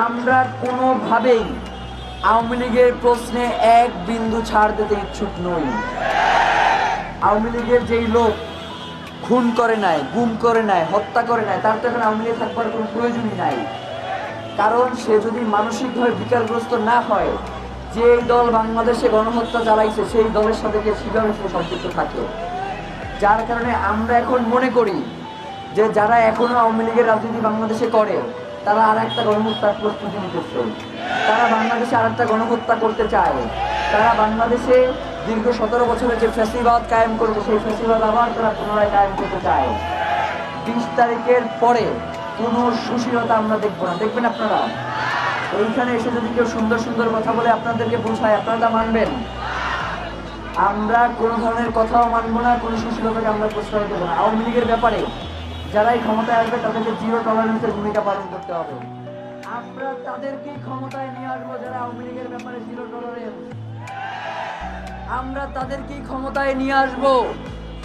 আমরা কোনোভাবেই আওয়ামী লীগের প্রশ্নে এক বিন্দু ছাড় দিতে ইচ্ছুক নই। আওয়ামী লীগের যেই লোক খুন করে নাই, গুম করে নাই, হত্যা করে নাই, তার তো এখন আওয়ামী লীগে থাকবার কোনো প্রয়োজনই নাই। কারণ সে যদি মানসিকভাবে বিকারগ্রস্ত না হয় যে দল বাংলাদেশে গণহত্যা চালাইছে, সেই দলের সাথে সেভাবে সম্পৃক্ত থাকে। যার কারণে আমরা এখন মনে করি যে যারা এখনও আওয়ামী লীগের রাজনীতি বাংলাদেশে করে তারা আর একটা গণহত্যার প্রস্তুতি নিতেছে তারা বাংলাদেশে আর একটা গণহত্যা করতে চায়। তারা বাংলাদেশে দীর্ঘ সতেরো বছরের যে ফ্যাসিবাদ কায়েম করবে, সেই ফ্যাসিবাদ আবার তারা পুনরায় কায়েম করতে চায়। বিশ তারিখের পরে কোনো সুশীলতা আমরা দেখব না। দেখবেন আপনারা? এইখানে এসে যদি কেউ সুন্দর সুন্দর কথা বলে আপনাদেরকে বোঝায়, আপনারা তা মানবেন? আমরা কোনো ধরনের কথাও মানবো না, কোনো সুশীলতাকে আমরা প্রশ্রয় দেবো না। আওয়ামী লীগের ব্যাপারে যারাই ক্ষমতায় আসবে তাদেরকে জিরো টলারেন্সের ভূমিকা পালন করতে হবে। আমরা তাদেরকেই ক্ষমতায় নিয়ে আসব যারা আওয়ামী লীগের ব্যাপারে জিরো টলারেন্স আমরা তাদেরকেই ক্ষমতায় নিয়ে আসব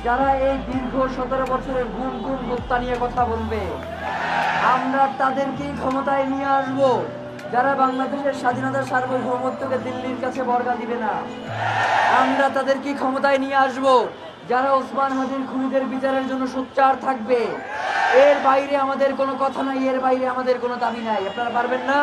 যারা এই দীর্ঘ সতেরো বছরের গুণ গুণ হত্যা নিয়ে কথা বলবে। আমরা তাদেরকেই ক্ষমতায় নিয়ে আসব যারা বাংলাদেশের স্বাধীনতার সার্বভৌমত্বকে দিল্লির কাছে বর্গা দিবে না। আমরা তাদেরকেই ক্ষমতায় নিয়ে আসব যারা ওসমান হাজির খুনিদের বিচারের জন্য সোচ্চার থাকবে। বাইরে আমাদের কোনো কথা নাই এর বাইরে আমাদের কোনো দাবি নাই। আপনারা পারবেন না?